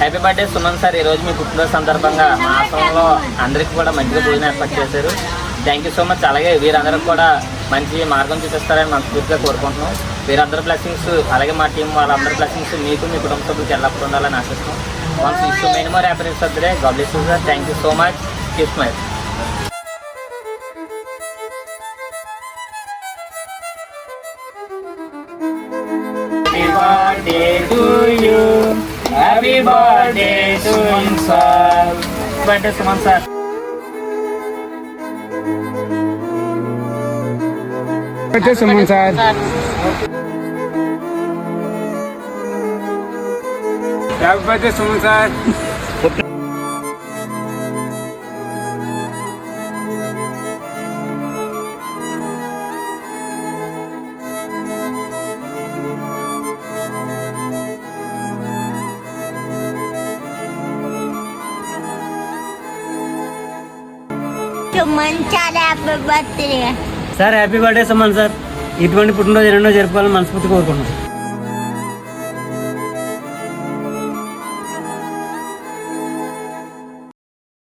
Happy birthday Suman sir ఈరోజు మీ పుట్టినరోజు సందర్భంగా మా ఆశ్రమంలో అందరికీ కూడా మంచిగా భోజనం ఏర్పాటు చేశారు. థ్యాంక్ యూ సో మచ్ అలాగే వీరందరూ కూడా మంచి మార్గం చూపిస్తారని మనస్ఫూర్తిగా కోరుకుంటున్నాం. వీరందరి బ్లెస్సింగ్స్ అలాగే మా టీం వాళ్ళందరి బ్లెస్సింగ్స్ మీకు మీ కుటుంబ సభ్యులకు ఎల్లప్పుడూ ఉండాలని ఆశిస్తున్నాం. Once wish you many more happiness వద్దే God bless sir thank you so much kiss my you. Happy birthday to you, sir. Birthday Suman sir. Birthday Suman sir happy birthday Suman sir Suman చాలా happy birthday sir happy birthday Suman sir. ఇటువంటి పుట్టినరోజు ఎన్నో జరుపుకోవాలని మనస్ఫూర్తి కోరుకుంటున్నాను